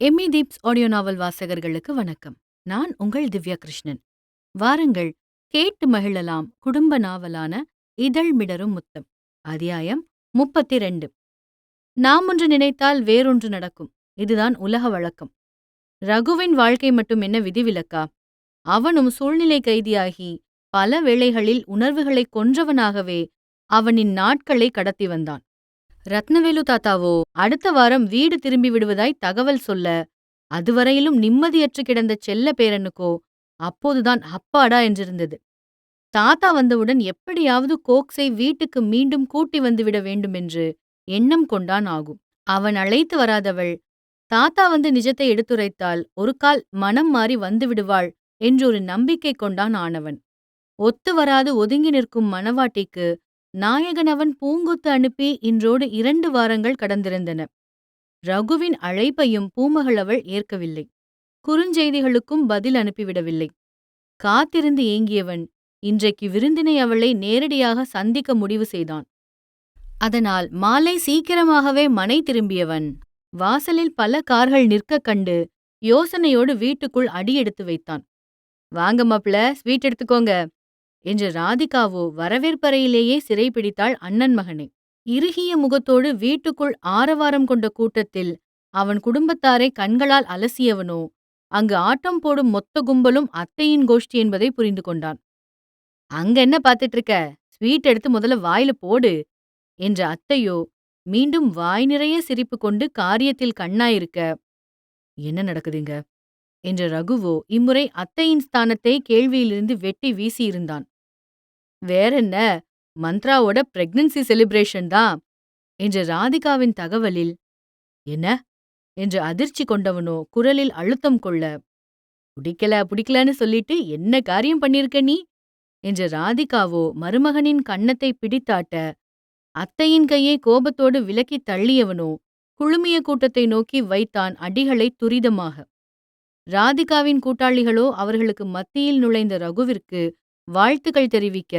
Emmy தீப்ஸ் audio நாவல் வாசகர்களுக்கு வணக்கம். நான் உங்கள் திவ்யா கிருஷ்ணன் வாருங்கள் கேட்டு மகிழலாம் குடும்ப நாவலான இதழ் மிடரும் முத்தம் அத்தியாயம் முப்பத்தி ரெண்டு நாம் ஒன்று நினைத்தால் வேறொன்று நடக்கும் இதுதான் உலக வழக்கம். ரகுவின் வாழ்க்கை மட்டும் என்ன விதிவிலக்கா? அவனும் சூழ்நிலை கைதியாகி பல வேளைகளில் உணர்வுகளைக் கொன்றவனாகவே அவனின் நாட்களை கடத்தி வந்தான். ரத்னவேலு தாத்தாவோ அடுத்த வாரம் வீடு திரும்பி விடுவதாய் தகவல் சொல்ல அதுவரையிலும் நிம்மதியற்று கிடந்த செல்ல பேரனுக்கோ அப்போதுதான் அப்பாடா என்றிருந்தது. தாத்தா வந்தவுடன் எப்படியாவது கோக்ஸை வீட்டுக்கு மீண்டும் கூட்டி வந்துவிட வேண்டுமென்று எண்ணம் கொண்டான் ஆகும். அவன் அழைத்து வராதவள் தாத்தா வந்து நிஜத்தை எடுத்துரைத்தால் ஒரு கால் மனம் மாறி வந்து விடுவாள் என்றொரு நம்பிக்கை கொண்டான் ஆனவன். ஒத்து வராது ஒதுங்கி நிற்கும் மணவாட்டிக்கு நாயகன் அவன் பூங்குத்து அனுப்பி இன்றோடு இரண்டு வாரங்கள் கடந்திருந்தன. ரகுவின் அழைப்பையும் பூமகள் அவள் ஏற்கவில்லை. குறுஞ்செய்திகளுக்கும் பதில் அனுப்பிவிடவில்லை. காத்திருந்து ஏங்கியவன் இன்றைக்கு விருந்தினை அவளை நேரடியாக சந்திக்க முடிவு செய்தான். அதனால் மாலை சீக்கிரமாகவே மனை திரும்பியவன் வாசலில் பல கார்கள் நிற்க கண்டு யோசனையோடு வீட்டுக்குள் அடியெடுத்து வைத்தான். வாங்க மாப்பிள ஸ்வீட் எடுத்துக்கோங்க. என்று ராதிகாவோ வரவேற்பறையிலேயே சிறைப்பிடித்தாள் அண்ணன் மகனை. இறுகிய முகத்தோடு வீட்டுக்குள் ஆரவாரம் கொண்ட கூட்டத்தில் அவன் குடும்பத்தாரை கண்களால் அலசியவனோ அங்கு ஆட்டம் போடும் மொத்த கும்பலும் அத்தையின் கோஷ்டி என்பதை புரிந்து கொண்டான். அங்க என்ன பார்த்துட்டு இருக்க ஸ்வீட் எடுத்து முதல்ல வாயில போடு என்ற அத்தையோ மீண்டும் வாய் நிறைய சிரிப்பு கொண்டு காரியத்தில் கண்ணாயிருக்க என்ன நடக்குதுங்க என்ற ரகுவோ இம்முறை அத்தையின் ஸ்தானத்தை கேள்வியிலிருந்து வெட்டி வீசியிருந்தான். வேறென்ன மந்த்ராவோட பிரெக்னன்சி செலிப்ரேஷன் தான் என்ற ராதிகாவின் தகவலில் என்ன? என்று அதிர்ச்சி கொண்டவனோ குரலில் அழுத்தம் கொள்ள பிடிக்கல பிடிக்கலன்னு சொல்லிட்டு என்ன காரியம் பண்ணிருக்க நீ? என்ற ராதிகாவோ மருமகனின் கன்னத்தை பிடித்தாட்ட அத்தையின் கையை கோபத்தோடு விலக்கி தள்ளியவனோ குழுமிய கூட்டத்தை நோக்கி வைத்தான் அடிகளை துரிதமாக. ராதிகாவின் கூட்டாளிகளோ அவர்களுக்கு மத்தியில் நுழைந்த ரகுவிற்கு வாழ்த்துக்கள் தெரிவிக்க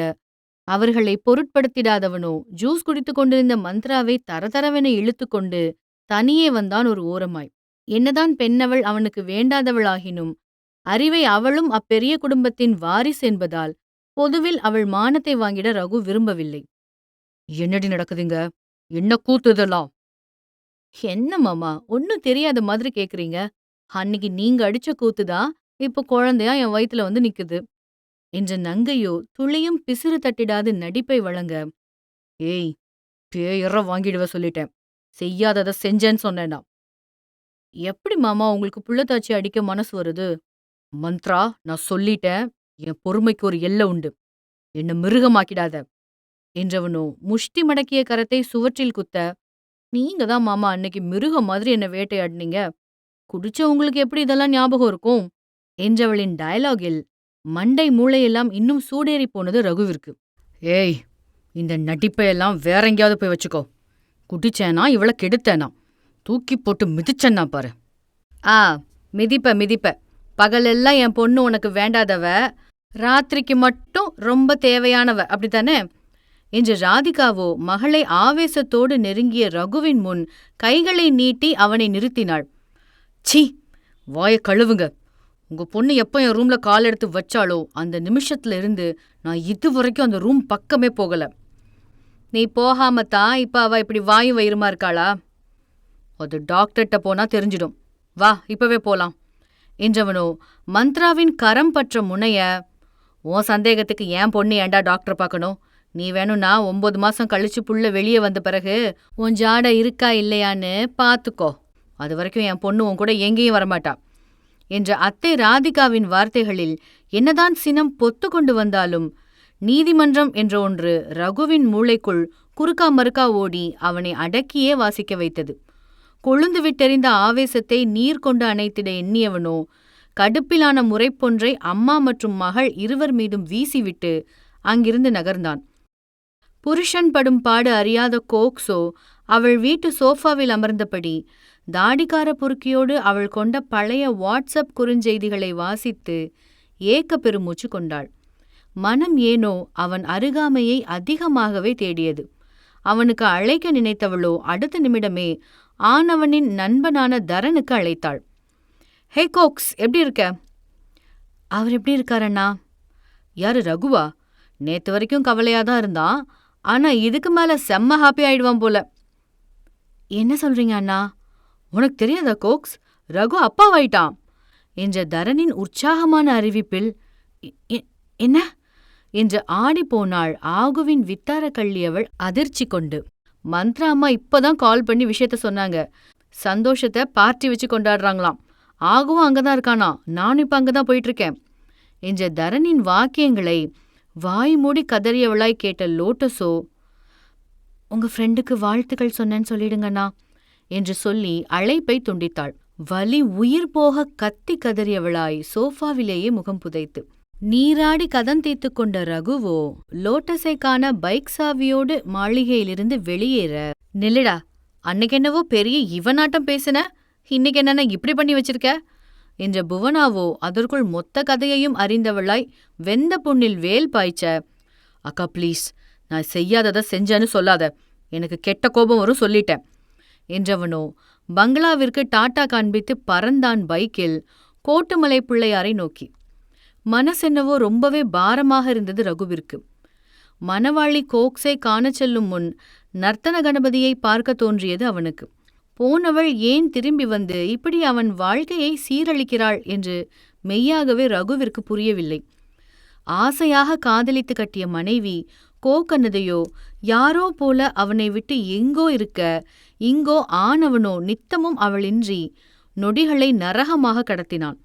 அவர்களை பொருட்படுத்திடாதவனோ ஜூஸ் குடித்துக் கொண்டிருந்த மந்த்ராவை தரதரவென இழுத்துக்கொண்டு தனியே வந்தான் ஒரு ஓரமாய். என்னதான் பெண்ணவள் அவனுக்கு வேண்டாதவளாகினும் அறிவை அவளும் அப்பெரிய குடும்பத்தின் வாரிஸ் என்பதால் பொதுவில் அவள் மானத்தை வாங்கிட ரகு விரும்பவில்லை. என்னடி நடக்குதுங்க? என்ன கூத்துதெல்லாம் என்ன மாமா ஒன்னும் தெரியாத மாதிரி கேக்குறீங்க. அன்னைக்கு நீங்க அடிச்ச கூத்துதான் இப்ப குழந்தையா என் வயித்துல வந்து நிக்குது. என்ற நங்கையோ துளியும் பிசிறு தட்டிடாது நடிப்பை வழங்க ஏய் பேயற வாங்கிடுவ சொல்லிட்டேன். செய்யாதத செஞ்சேன்னு சொன்னேனா எப்படி மாமா உங்களுக்கு புள்ளத்தாச்சி அடிக்க மனசு வருது? மந்த்ரா நான் சொல்லிட்டேன். என் பொறுமைக்கு ஒரு எல்லை உண்டு. என்ன மிருகமாக்கிடாத. என்றவனோ முஷ்டி மடக்கிய கரத்தை சுவற்றில் குத்த நீங்க தான் மாமா அன்னைக்கு மிருகம் மாதிரி என்ன வேட்டையாடினீங்க. குடிச்ச உங்களுக்கு எப்படி இதெல்லாம் ஞாபகம் இருக்கும்? என்றவளின் டயலாகில் மண்டை மூளையெல்லாம் இன்னும் சூடேறி போனது ரகுவிற்கு. ஏய் இந்த நடிப்பையெல்லாம் வேற எங்கேயாவது போய் வச்சுக்கோ. குடிச்சேனா இவள கெடுத்தேனா? தூக்கி போட்டு மிதிச்சேன்னா பாரு. ஆ மிதிப்ப மிதிப்ப. பகலெல்லாம் என் பொண்ணு உனக்கு வேண்டாதவ. ராத்திரிக்கு மட்டும் ரொம்ப தேவையானவ. அப்படித்தானே? என்று ராதிகாவோ மகளை ஆவேசத்தோடு நெருங்கிய ரகுவின் முன் கைகளை நீட்டி அவனை நிறுத்தினாள். ச்சீ வாய கழுவுங்க. உங்க பொண்ணு எப்போ என் ரூம்ல கால் எடுத்து வச்சாலோ அந்த நிமிஷத்துல இருந்து நான் இது வரைக்கும் அந்த ரூம் பக்கமே போகல. நீ போகாம தான் இப்ப அவ இப்படி வாயு வயிறுமா இருக்காளா? அது டாக்டர்கிட்ட போனா தெரிஞ்சிடும். வா இப்பவே போலாம். என்றவனோ மந்த்ராவின் கரம் பற்ற முனைய உன் சந்தேகத்துக்கு ஏன் பொண்ணு ஏண்டா டாக்டர் பார்க்கணும்? நீ வேணும்னா ஒன்பது மாசம் கழிச்சு புள்ள வெளியே வந்த பிறகு உன் ஜாடை இருக்கா இல்லையான்னு பாத்துக்கோ. அது வரைக்கும் என் பொண்ணு உன் கூட எங்கேயும் வரமாட்டா. என்ற அத்தை ராதிகாவின் வார்த்தைகளில் என்னதான் சினம் பொத்து கொண்டு வந்தாலும் நீதிமன்றம் என்ற ஒன்று ரகுவின் மூளைக்குள் குறுக்கா மறுக்கா ஓடி அவனை அடக்கியே வாசிக்க வைத்தது. கொழுந்து விட்டெறிந்த ஆவேசத்தை நீர் கொண்டு அணைத்திட எண்ணியவனோ கடுப்பிலான முறைப்பொன்றை அம்மா மற்றும் மகள் இருவர் மீதும் வீசிவிட்டு அங்கிருந்து நகர்ந்தான். புருஷன் படும் பாடு அறியாத கோக்ஸோ அவள் வீட்டு சோஃபாவில் அமர்ந்தபடி தாடிக்கார பொறுக்கியோடு அவள் கொண்ட பழைய வாட்ஸ்அப் குறுஞ்செய்திகளை வாசித்து ஏக்க பெருமூச்சு கொண்டாள். மனம் ஏனோ அவன் அருகாமையை அதிகமாகவே தேடியது. அவனுக்கு அழைக்க நினைத்தவளோ அடுத்த நிமிடமே ஆனவனின் நண்பனான தரனுக்கு அழைத்தாள். ஹே கோக்ஸ் எப்படி இருக்க? அவர் எப்படி இருக்காரண்ணா? யாரு ரகுவா? நேத்து வரைக்கும் கவலையா தான் இருந்தான். ஆனா இதுக்கு மேல செம்ம ஹாப்பி ஆயிடுவான் போல. என்ன சொல்றீங்க அண்ணா? உனக்கு தெரியாதா கோக்ஸ்? ரகு அப்பாவாயிட்டான். என்ற தரனின் உற்சாகமான அறிவிப்பில் என்ன? என்று ஆடிப்போனாள் ஆகுவின் வித்தார கள்ளியவள் அதிர்ச்சி கொண்டு. மந்த்ரா அம்மா இப்பதான் கால் பண்ணி விஷயத்த சொன்னாங்க. சந்தோஷத்தை பார்ட்டி வச்சு கொண்டாடுறாங்களாம். ஆகவும் அங்கதான் இருக்கானா? நானும் இப்ப அங்கதான் போயிட்டு இருக்கேன் என்ற தரனின் வாக்கியங்களை வாய் மூடி கதறியவளாய் கேட்ட லோட்டஸோ உங்க ஃப்ரெண்டுக்கு வாழ்த்துக்கள் சொன்னேன்னு சொல்லிடுங்கண்ணா. என்று சொல்லி அழைப்பை துண்டித்தாள். வலி உயிர் போக கத்தி கதறியவளாய் சோஃபாவிலேயே முகம் புதைத்து. நீராடி கதம் தீர்த்து கொண்ட ரகுவோ லோட்டஸை காண பைக் சாவியோடு மாளிகையிலிருந்து வெளியேற. நில்லடா அன்னைக்கு என்னவோ பெரிய இவனாட்டம் பேசின. இன்னைக்கு என்னென்ன இப்படி பண்ணி வச்சிருக்க? என்ற புவனாவோ அதற்குள் மொத்த கதையையும் அறிந்தவளாய் வெந்த புண்ணில் வேல் பாய்ச்ச. அக்கா ப்ளீஸ் நான் செய்யாததை செஞ்சேன்னு சொல்லாத. எனக்கு கெட்ட கோபம் வரும் சொல்லிட்டேன். என்றவனோ பங்களாவிற்கு டாட்டா காண்பித்து பறந்தான் பைக்கில் கோட்டுமலை பிள்ளையாரை நோக்கி. மனசென்னவோ ரொம்பவே பாரமாக இருந்தது ரகுவிற்கு. மணவாளி கோக்ஸை காணச் செல்லும் முன் நர்த்தன கணபதியை பார்க்க தோன்றியது அவனுக்கு. போனவள் ஏன் திரும்பி வந்து இப்படி அவன் வாழ்க்கையை சீரழிக்கிறாள் என்று மெய்யாகவே ரகுவிற்கு புரியவில்லை. ஆசையாக காதலித்து கட்டிய மனைவி கோக்கன்னதையோ யாரோ போல அவனை விட்டு எங்கோ இருக்க இங்கோ ஆனவனோ நித்தமும் அவளின்றி நொடிகளை நரகமாக கடத்தினான்.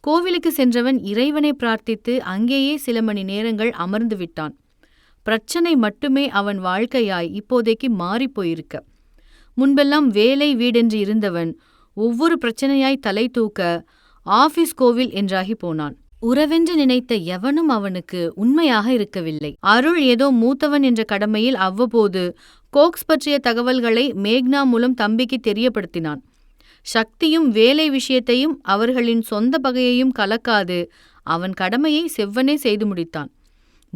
கோவிலுக்கு சென்றவன் இறைவனை பிரார்த்தித்து அங்கேயே சில மணி நேரங்கள் அமர்ந்து விட்டான். பிரச்சனை மட்டுமே அவன் வாழ்க்கையாய் இப்போதைக்கு மாறிப் போயிருக்க. முன்பெல்லாம் வேலை வீடென்று இருந்தவன் ஒவ்வொரு பிரச்சனையாய் தலை தூக்க ஆபீஸ் கோவில் என்றாகி போனான். உறவென்று நினைத்த எவனும் அவனுக்கு உண்மையாக இருக்கவில்லை. அருள் ஏதோ மூத்தவன் என்ற கடமையில் அவ்வப்போது கோக்ஸ் பற்றிய தகவல்களை மேக்னா மூலம் தம்பிக்கு தெரியப்படுத்தினான். சக்தியும் வேலை விஷயத்தையும் அவர்களின் சொந்த பகையையும் கலக்காது அவன் கடமையை செவ்வனே செய்து முடித்தான்.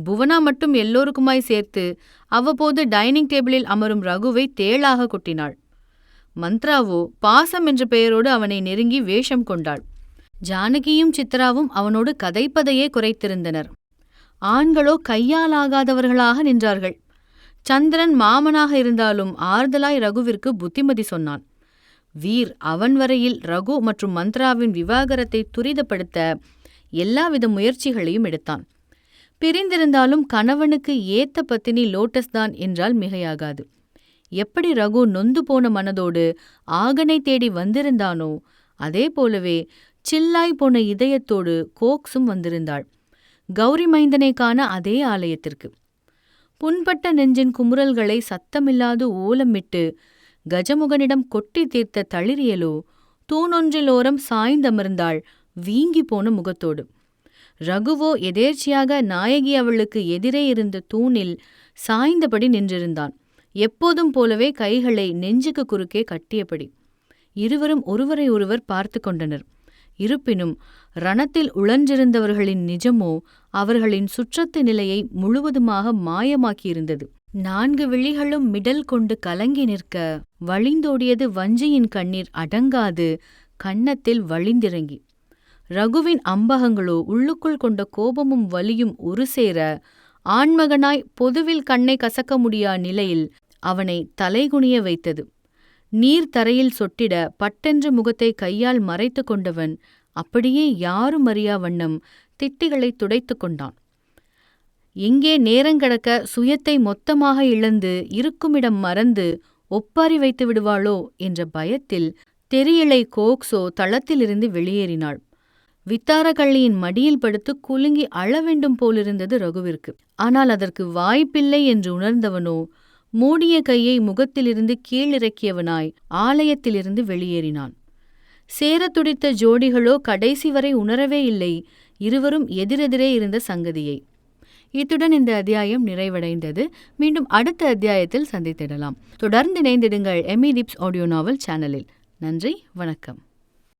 புவனா மட்டும் எல்லோருக்குமாய் சேர்த்து அவ்வப்போது டைனிங் டேபிளில் அமரும் ரகுவை தேளாக கொட்டினாள். மந்த்ராவோ பாசம் என்ற பெயரோடு அவனை நெருங்கி வேஷம் கொண்டாள். ஜானகியும் சித்ராவும் அவனோடு கதைப்பதையே குறைத்திருந்தனர். ஆண்களோ கையாலாகாதவர்களாக நின்றார்கள். சந்திரன் மாமனாக இருந்தாலும் ஆறுதலாய் ரகுவிற்கு புத்திமதி சொன்னான். வீர் அவன் வரையில் ரகு மற்றும் மந்த்ராவின் விவாகரத்தை துரிதப்படுத்த எல்லாவித முயற்சிகளையும் எடுத்தான். பிரிந்திருந்தாலும் கணவனுக்கு ஏத்த பத்தினி லோட்டஸ் தான் என்றால் மிகையாகாது. எப்படி ரகு நொந்து போன மனதோடு ஆகனை தேடி வந்திருந்தானோ அதே போலவே சில்லாய் போன இதயத்தோடு கோக்ஸும் வந்திருந்தாள். கௌரி மைந்தனை காண அதே ஆலயத்திற்கு. புண்பட்ட நெஞ்சின் குமுறல்களை சத்தமில்லாது ஓலமிட்டு கஜமுகனிடம் கொட்டி தீர்த்த தளிரியலோ தூணொன்றிலோரம் சாய்ந்தமர்ந்தாள் வீங்கி போன முகத்தோடு. ரகுவோ எதேர்ச்சியாக நாயகி அவளுக்கு எதிரே இருந்த தூணில் சாய்ந்தபடி நின்றிருந்தான். எப்போதும் போலவே கைகளை நெஞ்சுக்கு குறுக்கே கட்டியபடி. இருவரும் ஒருவரை ஒருவர் பார்த்து கொண்டனர். இருப்பினும் ரணத்தில் உழன்றிருந்தவர்களின் நிஜமோ அவர்களின் சுற்றத்து நிலையை முழுவதுமாக மாயமாக்கியிருந்தது. நான்கு விழிகளும் மிடல் கொண்டு கலங்கி நிற்க வழிந்தோடியது வஞ்சியின் கண்ணீர் அடங்காது கன்னத்தில் வழிந்திறங்கி. ரகுவின் அம்பகங்களோ உள்ளுக்குள் கொண்ட கோபமும் வலியும் ஒரு சேர ஆண்மகனாய் பொதுவில் கண்ணை கசக்க முடியா நிலையில் அவனை தலைகுனிய வைத்தது. நீர் தரையில் சொட்டிட பட்டென்று முகத்தை கையால் மறைத்து கொண்டவன் அப்படியே யாரும் அறியா வண்ணம் திட்டிகளை துடைத்து கொண்டான். எங்கே நேரங்கடக்க சுயத்தை மொத்தமாக இழந்து இருக்குமிடம் மறந்து ஒப்பாரி வைத்து விடுவாளோ என்ற பயத்தில் தெரியலை கோக்ஸோ தளத்திலிருந்து வெளியேறினாள். வித்தாரகள்ளியின் மடியில் படுத்து குலுங்கி அழ வேண்டும் போலிருந்தது ரகுவிற்கு. ஆனால் அதற்கு வாய்ப்பில்லை என்று உணர்ந்தவனோ மூடிய கையை முகத்திலிருந்து கீழிறக்கியவனாய் ஆலயத்திலிருந்து வெளியேறினான். சேரத் துடித்த ஜோடிகளோ கடைசி வரை உணரவே இல்லை. இருவரும் எதிரெதிரே இருந்த சங்கதியை. இத்துடன் இந்த அத்தியாயம் நிறைவடைந்தது. மீண்டும் அடுத்த அத்தியாயத்தில் சந்தித்திடலாம். தொடர்ந்து இணைந்திடுங்கள் எமி டிப்ஸ் ஆடியோ நாவல் சேனலில். நன்றி வணக்கம்.